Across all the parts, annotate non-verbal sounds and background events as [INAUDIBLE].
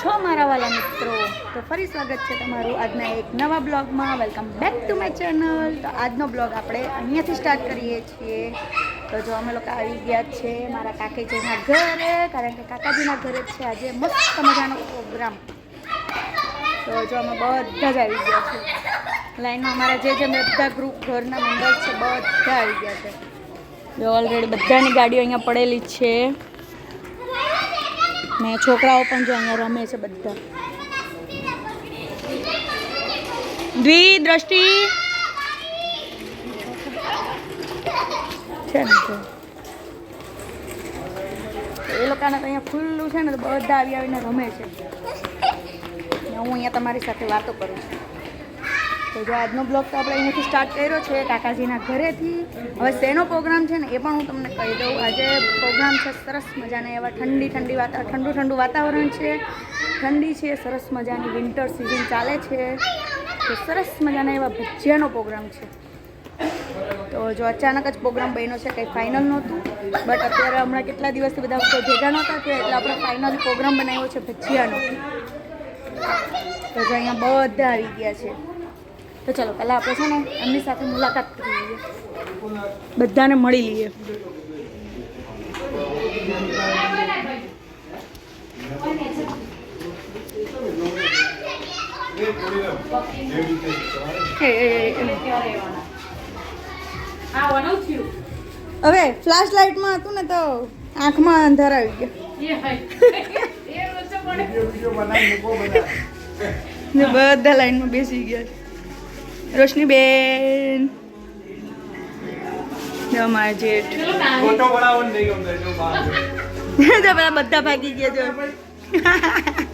છો મારા વાલા મિત્રો? તો ફરી સ્વાગત છે તમારું આજના એક નવા બ્લોગમાં. Welcome back to my channel તો આજનો બ્લોગ આપણે અહીંયાથી સ્ટાર્ટ કરીએ છીએ. તો જો અમે લોકો આવી ગયા છે મારા કાકીજીના ઘરે, કારણ કે કાકાજીના ઘરે છે. આજે મસ્ત મજાનો પ્રોગ્રામ તો જો અમે બધા જ આવી ગયા છે. લાઈનમાં અમારા જે જે બધા ગ્રુપ ઘરના મેમ્બર છે, બધા આવી ગયા છે. જો ઓલરેડી બધાની ગાડીઓ અહીંયા પડેલી છે. ને છોકરાઓ પણ જો અહીંયા રમે છે બધા. દ્વિ દ્રષ્ટિ છે ને જો. એ લોકોને તો અહીંયા ખુલ્લું છે ને તો બધા આવી આવીને રમે છે. હું અહીંયા તમારી સાથે વાતો કરું છું. તો જો આજનો બ્લોગ તો આપણે અહીંયાથી સ્ટાર્ટ કર્યો છે, કાકાજીના ઘરેથી. હવે શેનો પ્રોગ્રામ છે ને એ પણ હું તમને કહી દઉં. આજે પ્રોગ્રામ છે સરસ મજાના એવા ઠંડી ઠંડી વાતા, ઠંડુ ઠંડુ વાતાવરણ છે. ઠંડી છે, સરસ મજાની વિન્ટર સિઝન ચાલે છે. તો સરસ મજાના એવા ભજીયાનો પ્રોગ્રામ છે. તો જો અચાનક જ પ્રોગ્રામ બન્યો છે, કંઈ ફાઇનલ નહોતું. બટ અત્યારે હમણાં કેટલા દિવસથી બધા કોઈ ભેગા નહોતા થયા એટલે આપણે ફાઇનલ પ્રોગ્રામ બનાવ્યો છે ભજીયાનો. તો જો અહીંયા બધા આવી ગયા છે. તો ચલો પહેલાં આપણે છે ને એમની સાથે મુલાકાત કરી લઈએ. બધાને મળી લઈએ. હવે ફ્લેશ લાઇટમાં હતું ને તો આંખમાં અંધાર આવી ગયા. ને બધા લાઈનમાં બેસી ગયા. રોશની બેન જો મારા જેઠ [LAUGHS] પેલા બધા ભાગી ગયા જો. [LAUGHS]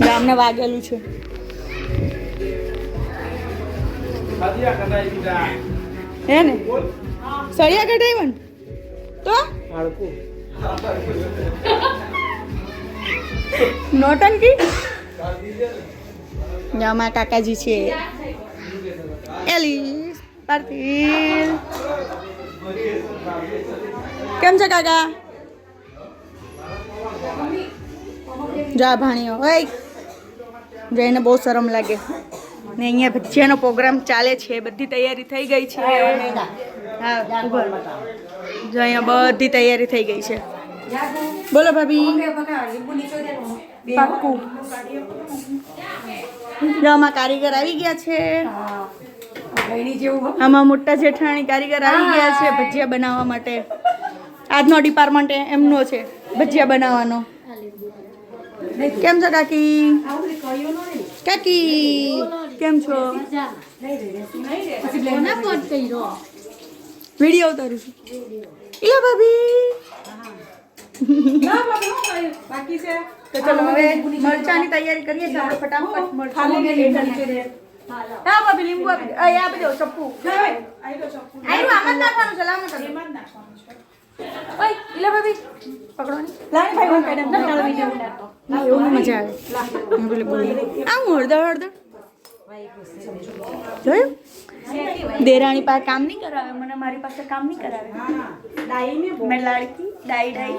ગામને વાગેલું છે. હે ને? સળિયા કઢાઈ પણ? તો? હાડકું નોટંકી અમારા કાકાજી છે એલી પાર્થિવ કેમ છે કાકા? જા ભાણીઓ હોય જઈને બહુ શરમ લાગે. ને અહીંયા ભજીયાનો પ્રોગ્રામ ચાલે છે બધી તૈયારી થઈ ગઈ છે. હા ઊભા જો અહીંયા બધી તૈયારી થઈ ગઈ છે. બોલો. ભાભી. પાક્કું. આમાં કારીગર આવી ગયા છે. આમાં મોટા જેઠાણી કારીગર આવી ગયા છે ભજીયા બનાવવા માટે. આજનો ડિપાર્ટમેન્ટ એમનો છે ભજીયા બનાવવાનો. કેમ છો કાકી? કાકી કેમ છો? વીડિયો ઉતારું છું. ઇલા ભાભી. તો ચલો હવે મરચાની તૈયારી કરીએ છીએ આપણે ફટાફટ મરચાં હા ભાભી લીંબુ આપી દે. અહીં આપી દો ચપ્પુ. આયરું આમાં જ નાખવાનું છે લાવ ને ઓય ઇલા ભાભી પકડો ને. ભાઈ હું કાઢે. ના તળવી દેવું ના. એવું મજા આવે. હું પેલી બોલી આ હું હળદર હળદર. જોયું? દેરાણી પાસે કામ નહીં કરાવે. મને મારી પાસે કામ નહીં કરાવે. મેં લાડકી ડાઈ ડાઈ.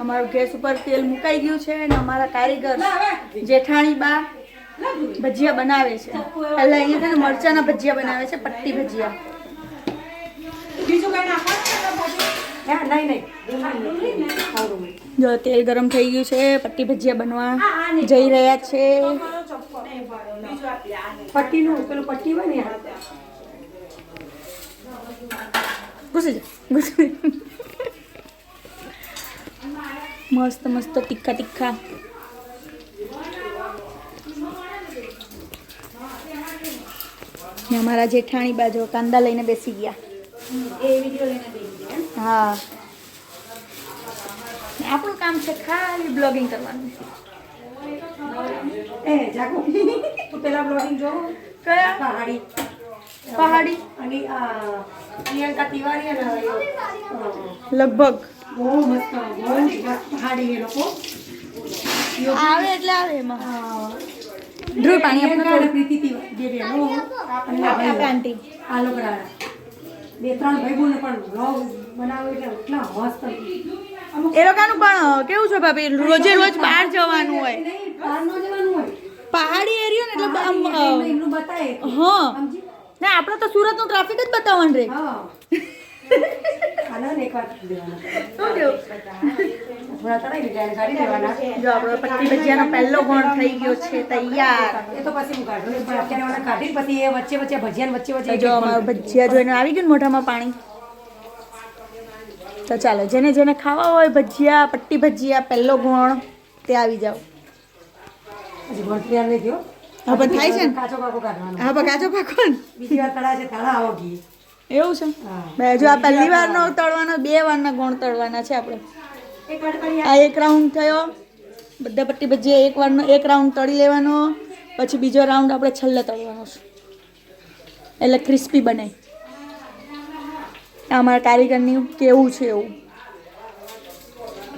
અમારું ગેસ ઉપર તેલ મુકાઈ ગયું છે અને અમારા કારીગર જેઠાણી બા ભજીયા બનાવે છે. પહેલા અહીંયા છે ને મરચાના ભજીયા બનાવે છે પટ્ટી ભજીયા. જો તેલ ગરમ થઈ ગયું છે પટ્ટી ભજીયા બનવા જઈ રહ્યા છે. પટ્ટીનું પેલું પટ્ટી હોય ને ઘૂસી જાય ઘૂસી જા. મસ્ત મસ્ત તીખા તીખા અમારા જેઠાણી બાજુ કાંદા લઈને બેસી ગયા. હા. આપણું કામ છે ખાલી બ્લોગિંગ કરવાનું. એ જાગો. તું પેલા બ્લોગિંગ જો કયા? પહાડી. પહાડી? અને આ પ્રિયંકા તિવારી લગભગ. બહુ મસ્ત બહુ મસ્ત પહાડી એ લોકો. આવે એટલે આવે એમાં. ધ્રુવ પાણી આપણે પ્રિયંકા પ્રીતિ તિવારી બે આ આપણે આંટી. આ બે ત્રણ ભાઈ બોને પણ વ્લોગ બનાવ્યો એટલે એટલા મસ્ત. એ લોકોનું પણ કેવું છે ભાભી? રોજે રોજ બહાર જવાનું હોય. બહાર ન જવાનું હોય. પહાડી એરિયો ને એટલે આમ એમનું બતાવે હા. ના આપણે તો સુરતનું ટ્રાફિક જ બતાવવાનું રે. હા. આનો ને એક દેવાના શું કેવું થોડા તળાઈ લીધા કાઢી દેવાના જો આપણો પટ્ટી ભજીયાનો પહેલો ગોળ થઈ ગયો છે તૈયાર. એ તો પછી હું કાઢું પણ અત્યારે મને કાઢી પછી એ વચ્ચે વચ્ચે ભજીયા વચ્ચે વચ્ચે જો અમારું ભજીયા જોઈને આવી ગયું ને મોઢામાં પાણી? તો ચાલો જેને જેને ખાવા હોય ભજીયા પટ્ટી ભજીયા પહેલો ગોળ તે આવી જાઓ. હજી ગોળ તૈયાર નહીં થયો? હા પણ થાય છે ને? કાચો કાકો કાઢવાનો. હા પણ કાચો પાકો બીજી વાર તળા છે તળા આવો ઘી એવું છે? બે જો આ પહેલી વારનો તળવાનો બે વારના ગુણ તળવાના છે આપણે. આ એક રાઉન્ડ થયો. બધા પટ્ટી ભજીયા એક વારનો એક રાઉન્ડ તળી લેવાનો. પછી બીજો રાઉન્ડ આપણે છેલ્લે તળવાનો છે. એટલે ક્રિસ્પી બને. આ અમારા કારીગરની કેવું છે એવું.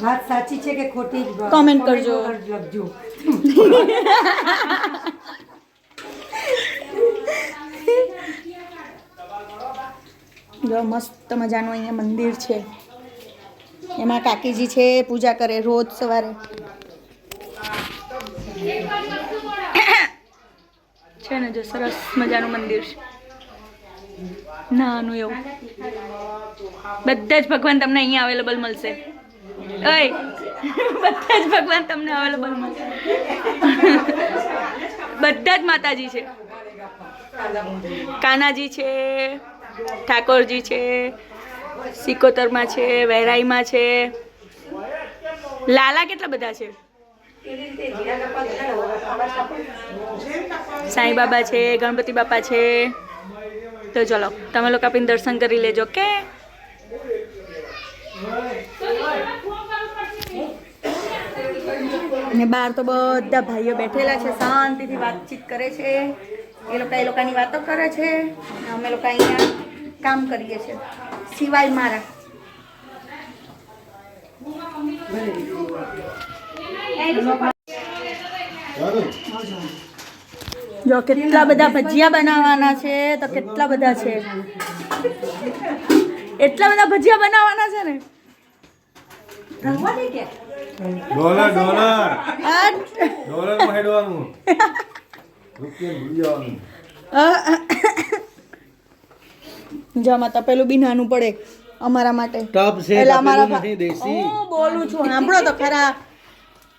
વાત સાચી છે કે ખોટી? કોમેન્ટ કરજો. લખજો. [LAUGHS] [LAUGHS] [LAUGHS] જો મસ્ત મજાનું અહીંયા મંદિર છે. એમાં કાકીજી છે, પૂજા કરે રોજ સવારે. છે ને જો સરસ મજાનું મંદિર છે. નાનું એવું. બધા જ ભગવાન તમને અહીંયા અવેલેબલ મળશે. ઓય! બધા જ ભગવાન તમને અવેલેબલ મળશે. બધા જ માતાજી છે. કાનાજી છે. ઠાકોરજી છે, સિકોતરમાં છે વહેરાઈમાં છે. લાલા કેટલા બધા છે? સાંઈ બાબા છે, ગણપતિ બાપા છે. તો ચલો, તમે લોકો આપીને દર્શન કરી લેજો કે ને બહાર તો બધા ભાઈઓ બેઠેલા છે, શાંતિથી વાતચીત કરે છે. એ લોકો એ લોકોની વાતો કરે છે. અમે લોકો અહીંયા કામ કરીએ છીએ. સિવાય મારા. જો કેટલા બધા ભજીયા બનાવવાના છે તો કેટલા બધા છે. એટલા બધા ભજીયા બનાવવાના છે ને? Dollar dollar. ડોલર માં હેડવાનું રૂપિયા ભૂલી જવાનું જો આમાં તપેલું બી નાનું પડે અમારા માટે. ટપ છે એટલે અમારા દેશી. હું બોલું છું સાંભળો તો ખરા.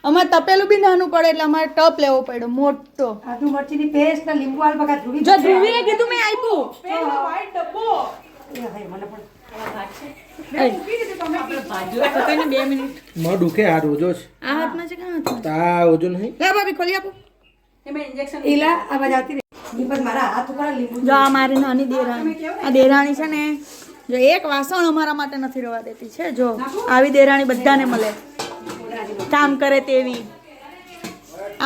અમારે તપેલું બી નાનું પડે એટલે અમારે ટપ લેવો પડ્યો મોટો. આદુ મરચીની પેસ્ટ ને લીંબુ આલ બગા ધૂળી જો ધ્રુવીએ કીધું મેં આપ્યું. એ ભાઈ મને પણ બે મિનિટ. માં દુખે આ રોજો છે આ હાથમાં છે કે હાથમાં? તા ઓજો નહીં. લે ભાભી ખોલી આપો. ઈલા આ આવતી રહે. દીપક મારા હાથ ઉપર લીંબુ જો આ મારી નાની દેરાણી. આ દેરાણી? છે ને જો એક વાસણ અમારા માટે નથી રવા દેતી છે જો આવી દેરાણી બધાને મળે. કામ કરે તેવી.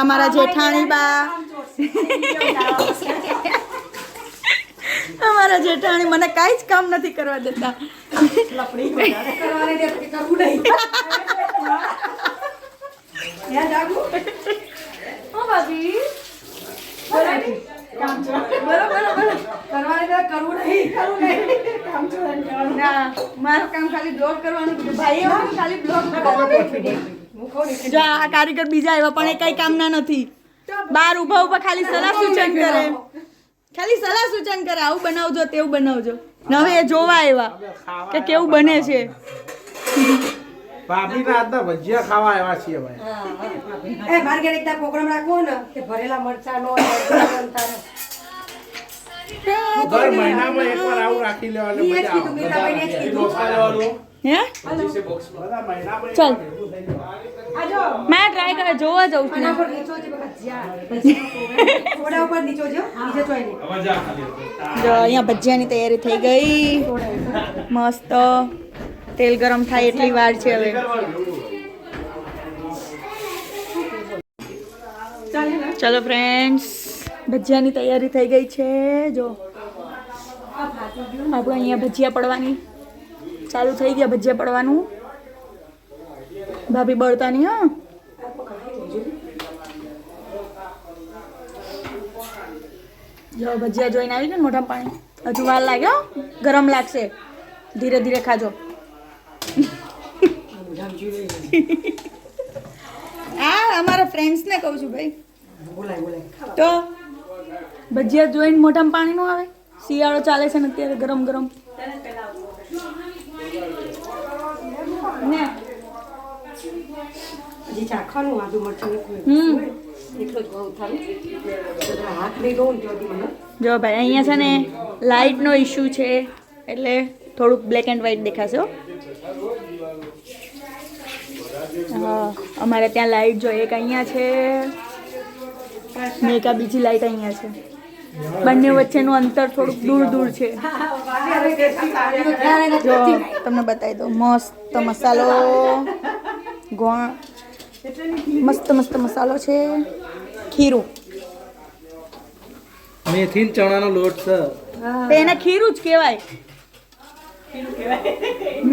અમારા જેઠાણી બા. અમારા જેઠાણી મને કાંઈ જ કામ નથી કરવા દેતા. કરવું [LAUGHS] નહીં યાદ આગુ કરવાને દે કરવું નહીં કરવું નહીં. ના મારું કામ ખાલી બ્લોગ કરવાનું છે. ભાઈએ પણ ખાલી બ્લોગ કરવાનું જો આ કારીગર બીજા આવ્યા પણ એ કઈ કામના નથી. બાર ઊભા ઊભા ખાલી સલાહ સૂચન કરે. ખાલી સલાહ સૂચન કરે આવું બનાવજો તેવું બનાવજો. નવે હવે એ જોવા આવ્યા કે કેવું બને છે. ભાભી ના આજના ભજીયા ખાવા આવ્યા છીએ ભાઈ. એ મારે ઘરે એકદા પ્રોગ્રામ રાખવો ને કે ભરેલા મરચા નો દર મહિનામાં એકવાર આવું રાખી લેવાનું મજા હે? ચાલ. મેં ટ્રાય કરે જોવા જાઉં છું. જો અહીંયા ભજીયાની તૈયારી થઈ ગઈ. મસ્ત. તેલ ગરમ થાય એટલી વાર છે હવે. ચલો ફ્રેન્ડ્સ ભજીયાની તૈયારી થઈ ગઈ છે. જો આપણે અહીંયા ભજીયા પડવાની ચાલુ થઈ ગયા, ભજીયા પડવાનું. ભાભી બળતા નહીં હા. જો, ભજીયા જોઈને આવી ને મોઢા પાણી. હજુ વાર લાગે, હો. ગરમ લાગશે. ધીરે ધીરે ખાજો. આ અમારા ફ્રેન્ડ્સને કહું છું ભાઈ. તો ભજીયા જોઈને મોઢામાં પાણી નું આવે? શિયાળો ચાલે છે ને અત્યારે ગરમ ગરમ. ને? હજી ચાખવાનું આદુ મરચું હમ. જો ભાઈ અહીંયા છે ને લાઇટનો ઇશ્યુ છે એટલે થોડુંક બ્લેક એન્ડ વ્હાઈટ દેખાશે હો અમારે ત્યાં લાઇટ જો એક અહીંયા છે ને એક બીજી લાઇટ અહીંયા છે. બંને વચ્ચેનું અંતર થોડુંક દૂર દૂર છે. જો તમને બતાવી દો મસ્ત મસાલો. ગોણ મસ્ત મસ્ત મસાલો છે. ખીરું. મેથી ચણાનો લોટ છે. એને ખીરું જ કહેવાય.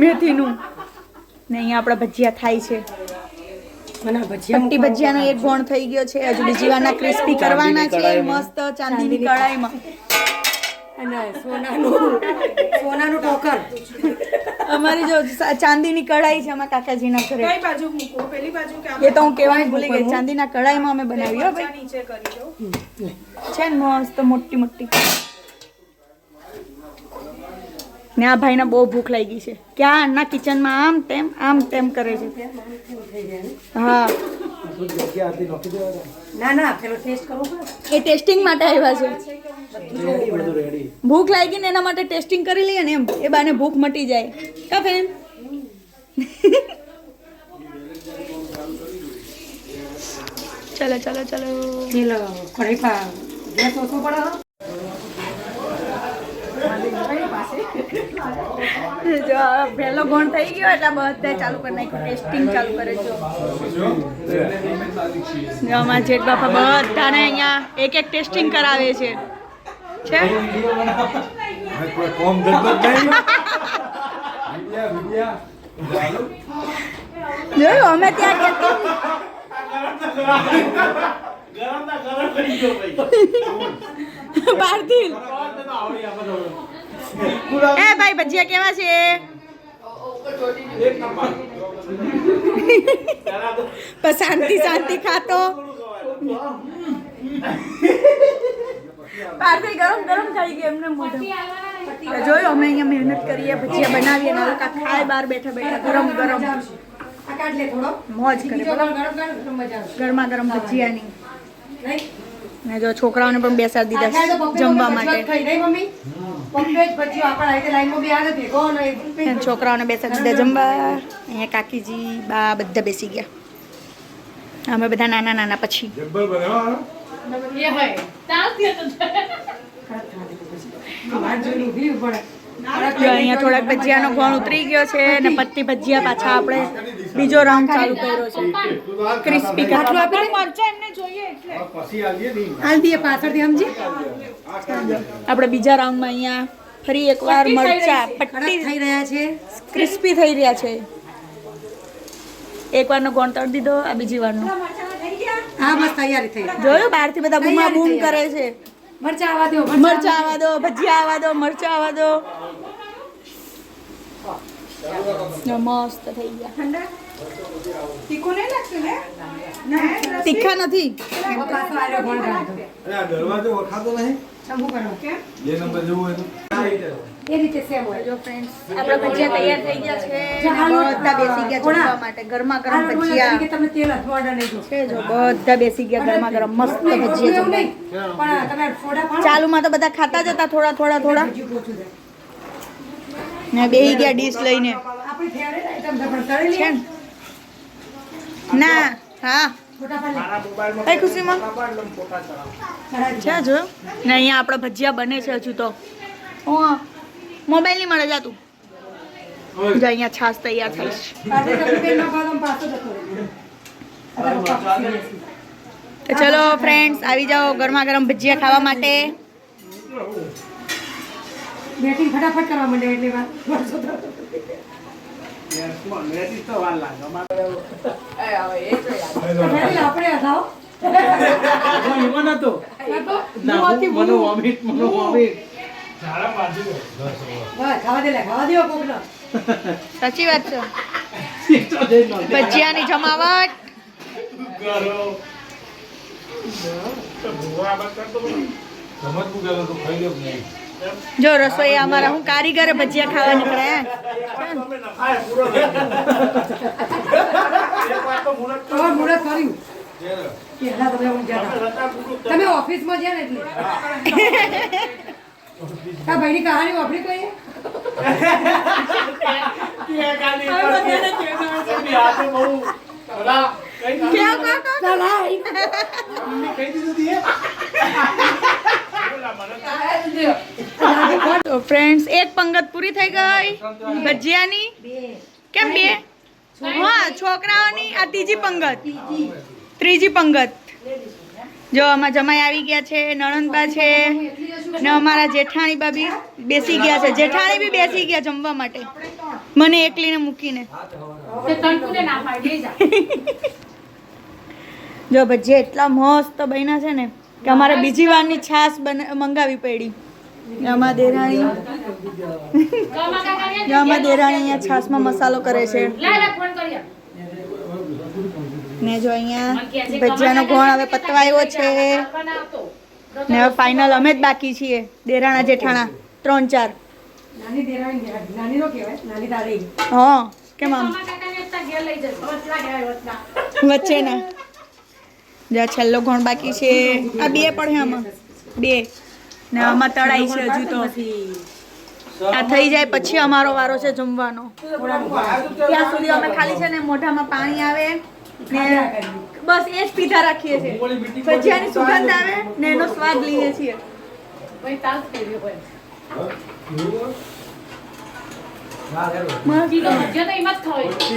મેથીનું. ને અહીંયા આપણા ભજીયા થાય છે. પટ્ટી ભજીયાનો એક ગોણ થઈ ગયો છે. હજુ બીજી વારના ક્રિસ્પી કરવાના છે મસ્ત ચાંદીની કડાઈમાં અને સોનાનું સોનાનું ટોકર અમારી જો ચાંદીની કડાઈ છે અમારા કાકાજીના ઘરે. કઈ બાજુ મૂકો પેલી બાજુ કે એ તો હું કહેવાનું ભૂલી ગઈ. ચાંદીના કડાઈમાં અમે બનાવી ભાઈ. નીચે કરી દો છે ને મસ્ત મોટી મોટી. ને આ ભાઈને બહુ ભૂખ લાગી છે. ક્યાં ના કિચનમાં આમ તેમ આમ તેમ કરે છે. હા. ના ના ટેસ્ટ એ ટેસ્ટિંગ માટે આવ્યા છે. ભૂખ લાગી ને એના માટે ટેસ્ટિંગ કરી લઈએ ને એમ એ બાને ભૂખ મટી જાય. કા ફેન ચલો ચલો ચલો તેલ કઢાઈ પા ગેસ ઓછો પડે હો. જો પહેલો ગોણ થઈ ગયો એટલે બધા ચાલુ કરી નાખ્યું. ટેસ્ટિંગ ચાલુ કરે છે. જો અમારા જેઠ બાપા બધાને અહીંયા એક એક ટેસ્ટિંગ કરાવે છે. છે? જોયું અમે ત્યાં ગયા બહારથી એ ભાઈ ભજીયા કેવા છે? શાંતિ શાંતિ ખાતો. બહારથી ગરમ ગરમ ખાઈ ગયા એમને મોઢે. જોયું અમે અહીંયા મહેનત કરીએ ભજીયા બનાવીએ ને ખાય બહાર બેઠા બેઠા ગરમ ગરમ. આ કાઢ લે થોડો. મોજ કરે ગરમ ગરમ ભજીયાની? ને જો છોકરાઓને પણ બેસાડી દીધા જમવા માટે. છોકરાઓને બેસાડી દીધા જમવા. અહીંયા કાકીજી બા બધા બેસી ગયા. અમે બધા નાના નાના પછી. અહીંયા થોડાક ભજીયાનો ગોણ ઉતરી ગયો છે ને પત્તી ભજીયા પાછા આપણે બીજો રાઉન્ડ ચાલુ કર્યો છે. ક્રિસ્પી આટલું આપણે મરચા એમને જોઈએ એટલે. પછી આવીએ નહીં હાલ દઈએ પાછળથી સમજી? આપણે બીજા રાઉન્ડમાં અહીંયા ફરી એકવાર મરચા પટ્ટી થઈ રહ્યા છે. ક્રિસ્પી થઈ રહ્યા છે. એક વારનો ગોણ તળી દીધો આ બીજી વારનો. હા બસ તૈયારી થઈ. જોયું બહારથી બધા બૂમા બૂમ કરે છે. મરચા આવવા દો મરચા આવા દો. ભજીયા આવવા દો મરચા આવવા દો. મસ્ત થઈ ગયા. તીખું નહીં લાગતું ને? તીખા નથી. દરવાજો ઓળખાતો નહીં? બે નંબર જવું હોય તો. એ રીતે. સેમ હોય. જો ફ્રેન્ડ્સ આપણા ભજીયા તૈયાર થઈ ગયા છે બધા બેસી ગયા. જમવા માટે ગરમા ગરમ ભજીયા. કે તમને તેલ અથવાડા નહીં છે જો બધા બેસી ગયા ગરમા ગરમ મસ્ત ભજીયા જમવા. પણ તમે સોડા ચાલુમાં તો બધા ખાતા જતા થોડા થોડા થોડા. ને બેહી ગયા ડીશ લઈને. આપણી ફેવરેટ આઈટમ છે પણ તળેલી? છે ને? હા. કઈ ખુશીમાં પાડ લઉં ફોટા ચડાવ. કરાવી છે જો. ને અહીંયા આપણા ભજીયા બને છે હજુ તો. મોબાઈલ નહીં મળે જાતું જો અહીંયા છાશ તૈયાર થઈ છે ચલો ફ્રેન્ડ્સ આવી જાઓ ગરમા ગરમ ભજીયા ખાવા માટે. બેટિંગ ફટાફટ કરવા માંડે એટલે વાત આપણે હટાવો હું એમાં નતો ના હું મને વોમિટ મને વોમિટ બસ ખાવા દે લે સાચી વાત છે સીટો જો રસોઈ અમારા હું કારીગર ભજીયા ખાવા નીકળ્યા તમે મુહૂર્ત કર્યું પહેલા આ ભાઈની કહાની વાપરી કોઈ? [LAUGHS] જ્યાં ને એટલે આ ભાઈની કહાની વાપરી કોઈએ તો ફ્રેન્ડ્સ એક પંગત પૂરી થઈ ગઈ. ભજીયાની? કેમ બે? હા છોકરાઓની આ ત્રીજી પંગત. ત્રીજી પંગત. જો આમાં જમાઈ આવી ગયા છે નણંદબા છે ને અમારા જેઠાણી બાબી બેસી ગયા છે. જેઠાણી બી બેસી ગયા જમવા માટે. મને એકલીને મૂકીને. જો ભજીયા એટલા મસ્ત બન્યા છે ને કે અમારે બીજી વારની છાશ બન મંગાવી પડી. ને દેરાણી અમારા દેરાણી અહીંયા છાશમાં મસાલો કરે છે. ને જો અહીંયા ભજીયાનો ગોળ હવે પતવાયો છે? ને હવે ફાઇનલ અમે જ બાકી છીએ દેરાણા જેઠાણા ત્રણ ચાર. હા કેમ આમ? વચ્ચેના જ્યાં છેલ્લો ગોળ બાકી છે. આ બે પણ છે આમાં. બે. ને આમાં તળાઈ છે હજુ તો. આ થઈ જાય પછી અમારો વારો છે જમવાનો. ત્યાં સુધી અમે ખાલી છે ને મોઢામાં પાણી આવે ને બસ એ જ પીધા રાખીએ છીએ. ભજીયાની સુગંધ આવે ને એનો સ્વાદ લઈએ છીએ.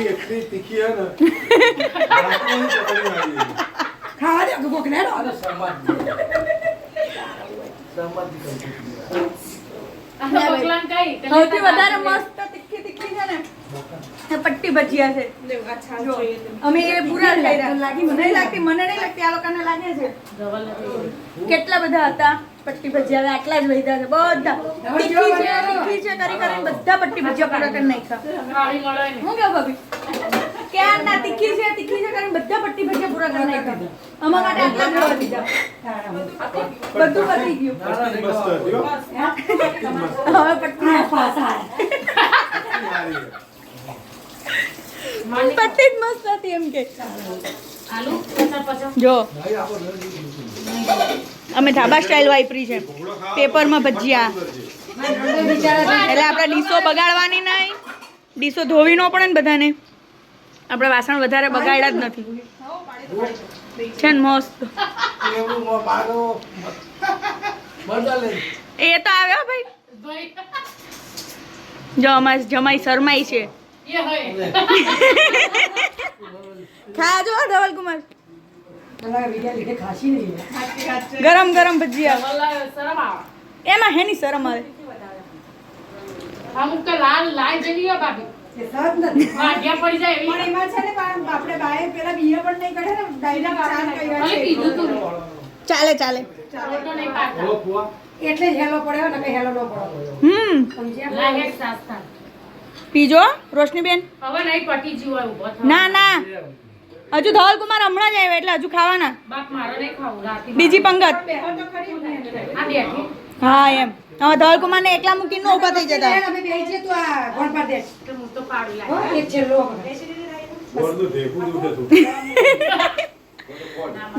એટલી તીખી હે ને. [LAUGHS] ખાવા દે કોક ને આ સમાજ સમાજ સૌથી વધારે મસ્ત તીખી તીખી છે ને પટ્ટી ભજીયા છે. અમે એ પૂરા લાગી મને લાગતી મને નહીં લાગતી આ લોકોને લાગે છે. કેટલા બધા હતા પટ્ટી ભજીયા હવે આટલા જ વધ્યા છે બધા. તીખી છે તીખી છે કરી કરીને બધા પટ્ટી ભજીયા પૂરા કરી નાખ્યા હું કેવું ભાભી? ના તીખી છે તીખી છે કરીને બધા પટ્ટી ભજીયા પૂરા કરી નાખ્યા અમારા માટે આટલા ખાવા દીધા બધું પતી ગયું. હવે પટ્ટી પાસા પટ્ટી જ મસ્ત હતી એમ કે. જો. અમે ધાબા સ્ટાઇલ વાપરી છે. પેપરમાં ભજીયા. એટલે આપણે ડીશો બગાડવાની નહીં. ડીશો ધોવી નો પડે ને બધાને. આપણે વાસણ વધારે બગાડ્યા જ નથી. છે ને મસ્ત. એ તો આવ્યો ભાઈ. જો જમાઈ શરમાઈ છે. ખાજો ધવલ કુમાર ગરમ ગરમ ભજીયા. એમાં હેની શરમ આવે. લાલ લાલ હોય ભાભી એ સહજ નથી. વાઢિયા પડી જાય એવી. પણ એમાં છે ને આપણે બાએ પેલા બીયા પણ નહીં કાઢે ને ડાયરેક્ટ ચાર કર્યા છે. કીધું તું. ચાલે ચાલે. ફોટો નહીં પાડતા એટલે જ હેલો પડ્યો ને કે હેલો ન પડ્યો હમ. સમજ્યા? લાગે સાસ્તા. પીજો રોશનીબેન. હવે નહીં પટી જીવ ઊભો ના ના. હજુ ધવલ કુમાર હમણાં જ આવ્યો એટલે હજુ ખાવાના. બાપ મારો નહીં ખાવું રાતે બીજી પંગત. બેહો તો ખરી. ને. આ બેઠી. હા એમ. હવે ધવલ કુમાર ને એકલા મૂકીને નો ઊભા થઈ જતા. જવામાં બે છે તું આ ગોળ પાડ દે તો હું તો પાડું હો એક છેલ્લો ગોળનું ઢેકું દુખે તું.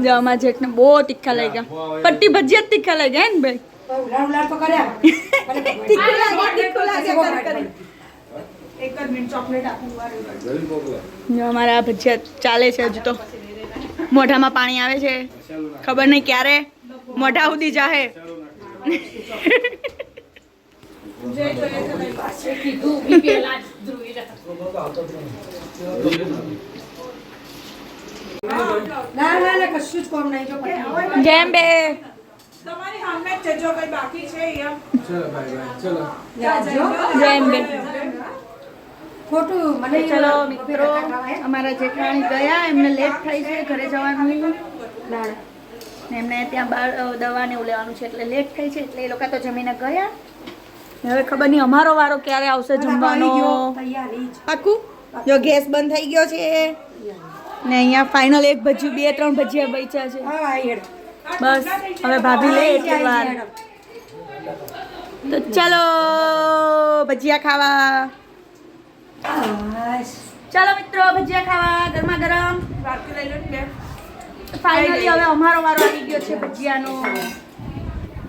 જો અમારા જેઠને બહુ તીખા લઈ ગયા પટ્ટી ભજીયા જ તીખા લઈ ગયા ને ભાઈ? ઉલાડ ઉલાડ તો કર્યા. તીખું લાગે તીખું લાગે કરી કરી. એક જ મિનિટ ચોકલેટ આપું વારું જલ્દી મોકલો. જો અમારા ભજીયા ચાલે છે હજુ તો. મોઢામાં પાણી આવે છે. ખબર નહીં ક્યારે. મોઢા સુધી જાહે. જેમ બે. તમારી સામે જ છે જો કઈ બાકી છે એમ ચલો બાય બાય ચલો. જેમ બે. ખોટું મને ચલો મિત્રો અમારા જેઠાણી ગયા એમને લેટ થઈ છે ઘરે જવાનું ના એમને ત્યાં બાર દવાને એવું લેવાનું છે એટલે લેટ થાય છે એટલે એ લોકો તો જમીને ગયા. હવે ખબર નહીં અમારો વારો ક્યારે આવશે જમવાનો. પાકું? જો ગેસ બંધ થઈ ગયો છે. ને અહીંયા ફાઇનલ એક ભજીયું બે ત્રણ ભજીયા બચ્યા છે. બસ હવે ભાભી લે એટલી વાર. તો ચાલો ભજીયા ખાવા. ચાલો મિત્રો ભજીયા ખાવા ગરમા ગરમ. લઈ લો બે. ફાઇનલી હવે અમારો વારો આવી ગયો છે ભજીયાનો.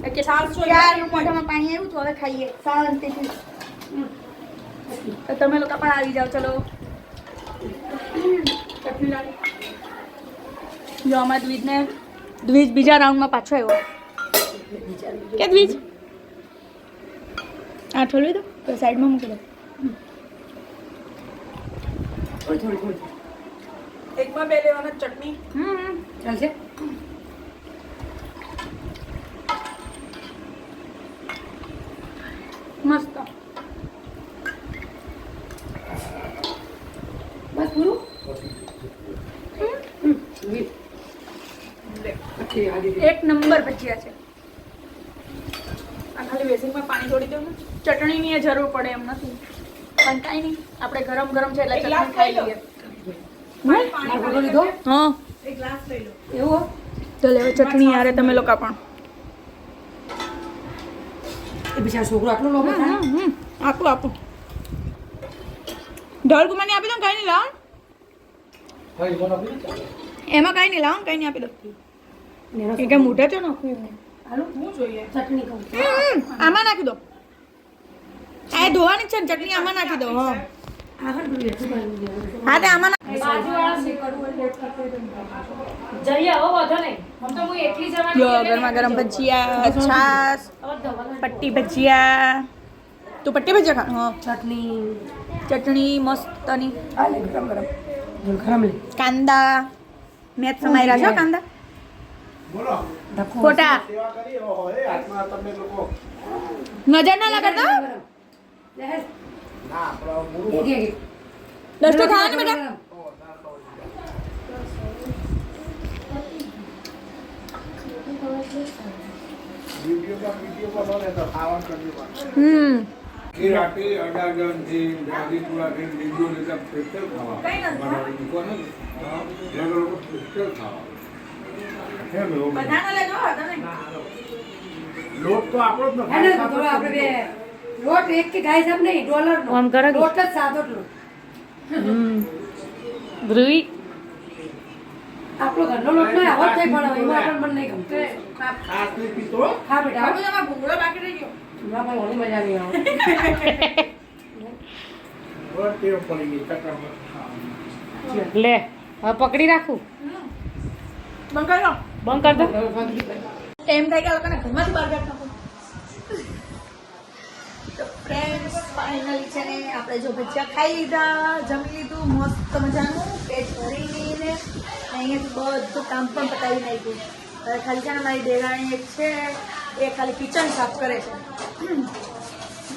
કે ક્યારનું મોઢામાં પાણી આવ્યું તો હવે ખાઈએ. શાંતિથી તો તમે લોકો પણ આવી જાઓ ચલો. જો અમારા દ્વિજને દ્વિજ બીજા રાઉન્ડમાં પાછો આવ્યો. કે દ્વિજ? આ ઠોલવી દો તો સાઈડમાં મૂકી દો. થોડી થોડી. એકમાં બે લેવાના ચટણી. હમ ચાલશે. મસ્ત. બસ પૂરું. એક નંબર ભજીયા છે. આ ખાલી બેસિંગમાં પાણી છોડી દઉં ચટણીની જરૂર પડે એમ નથી. પણ કાંઈ નહીં આપણે ગરમ ગરમ છે એટલે ચટણી ખાઈ લઈ લઈએ. લીધો? હા. એક ગ્લાસ લઈ લો. એવું? તો લેવો ચટણી યારે તમે લોકો પણ. એ બિચારો છોકરો આટલો. આપું દો કાંઈ નહીં લાવો. એમાં કાંઈ નહીં લાવો કાંઈ નહીં આપી દો. એનો કે કે મોઢે તો નાખું એમને? આમાં નાખી દો. આ ધોવાની છે ને ચટણી આમાં નાખી દો હા. હા તે આમાં હો વધો નહીં. આમ તો હું એકલી જવાની જો એટલે ગરમા ગરમ ભજીયા છાસ પટ્ટી ભજીયા. તું પટ્ટી ભજીયા ખા ચટણી. ચટણી મસ્તની આ લે ગરમ ગરમ. ગરમ લે. કાંદા. મેં સમાઈ રહ્યા છો કાંદા. ખોટા સેવા કરી હોય આત્મા તમે લોકો નજર ના લગાડતો ના બેટા વિડીયોમાં લો ને તો ખાવાનું કરજો પાછું. હમ. રાતે અડાજણથી ગાંધીપુરાથી લીધા ખાવા બનાવી. લોકો ખાવા લોટ તો આપણો જ નથી. લોટ એક કે ગાય સાહેબ નહીં ડોલર આમ કરો લોટ જ સાદો લોટ હમ. ધ્રુવી? આપણો ઘરનો લોટ નો આવો થઈ પડે એમાં આપણને મન નહીં ગમતું. ખાસ નહીં પીતો હા. બેટા આ બધા ભૂંગળો બાકી રહી ગયો. ના પણ ઓની મજા નહીં આવે. લે હવે પકડી રાખું. બંધ કરી દો. બંધ કર દો. એમ થાય કે આ લોકોને ઘરમાંથી બહાર તો ફ્રેન્ડ્સ ફાઇનલી છે ને આપણે જો ભજીયા ખાઈ લીધા, જમી લીધું, મસ્ત મજાનું, પેટ ભરીને લઈને અહીંયાથી બધું કામ પણ પતાવી નાખ્યું. હવે ખાલી છે ને મારી દેરાણી એક છે, એ ખાલી કિચન સાફ કરે છે.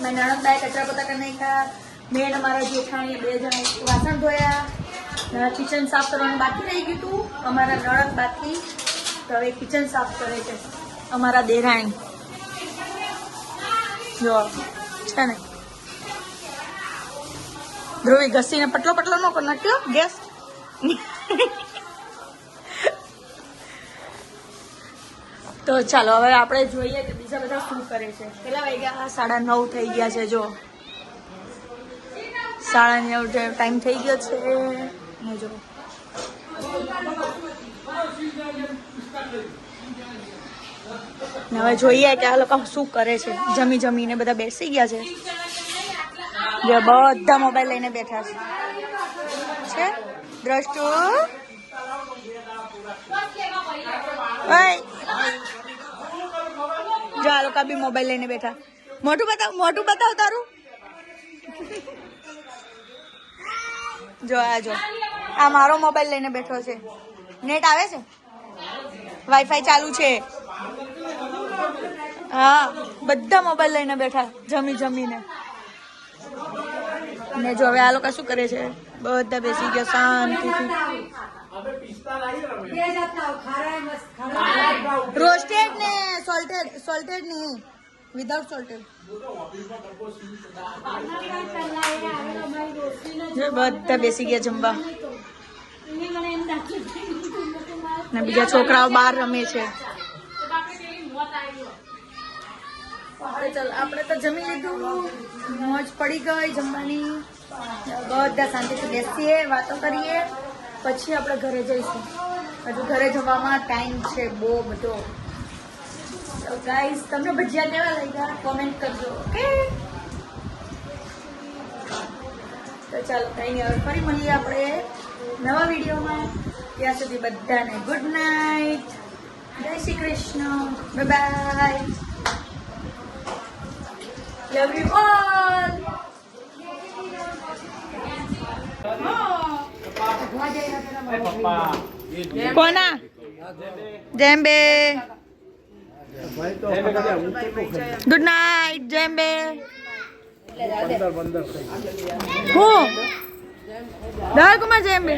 મેં નણંદબાએ કચરા પતા કરી નાખ્યા. મેં અમારા જેઠાણીએ બે જણા વાસણ ધોયા. કિચન સાફ કરવાનું બાકી રહી ગયું હતું. અમારા નણંદ બાકી. તો હવે કિચન સાફ કરે છે અમારા દેરાણી જો. છે ને? ધ્રુવી ઘસીને પટલો પટલો નો કરી, નાખ્યો? ગેસ? તો ચાલો, હવે આપણે જોઈએ કે બીજા બધા શું કરે છે. કેટલા વાગ્યા? સાડા નવ થઈ ગયા છે, જો. સાડા નવ ટાઈમ થઈ ગયો છે. જો. ને હવે જોઈએ કે આ લોકો શું કરે છે. જમી જમીને બધા બેસી ગયા છે. જે બધા મોબાઈલ લઈને બેઠા છે. દ્રષ્ટુ. જો આ લોકો બી મોબાઈલ લઈને બેઠા. મોટું બતાવ મોટું બતાવ તારું. જો આ જો. આ મારો મોબાઈલ લઈને બેઠો છે. નેટ આવે છે? વાઈફાઈ ચાલુ છે. હા, બધા મોબાઈલ લઈને બેઠા, જમી જમીને. ને જો હવે આ લોકો શું કરે છે? બધા બેસી ગયા ખારા રોસ્ટેડ ને સોલ્ટેડ સોલ્ટેડ નહીં વિધાઉટ સોલ્ટેડ બધા બેસી ગયા જમવા. ને બીજા છોકરાઓ બહાર રમે છે. ચાલ, આપણે તો જમી લીધું. મોજ પડી ગઈ જમવાની. બધા શાંતિથી બેસીએ, વાતો કરીએ. પછી આપણે ઘરે જઈશું. હજુ ઘરે જવામાં ટાઈમ છે બહુ બધો. તો ગાઈસ તમને ભજીયા કેવા લાગ્યા? કોમેન્ટ કરજો ઓકે તો ચાલો, કંઈ નહીં હવે ફરી મળીએ આપણે નવા વિડીયોમાં. ત્યાં સુધી બધાને ગુડ નાઇટ જય Shri Krishna. Bye love you all. કોના? જેમ્બે. Good night Jembe. હું? કુમાર જેમ્બે.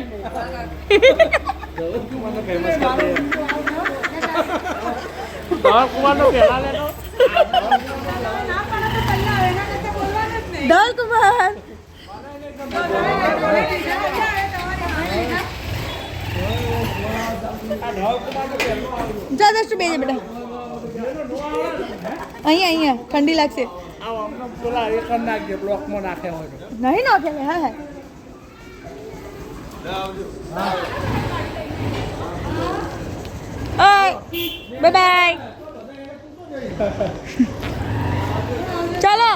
દોડ કુવાનો પહેલા લેતો દળ કુમાર જા દસ બે બેટા? અહીંયા અહીંયા ઠંડી લાગશે. નહીં નાખે હા હા. બાય બાય ચાલો.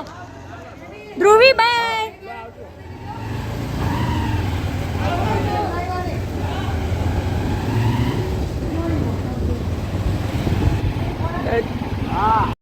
ધ્રુવી બાય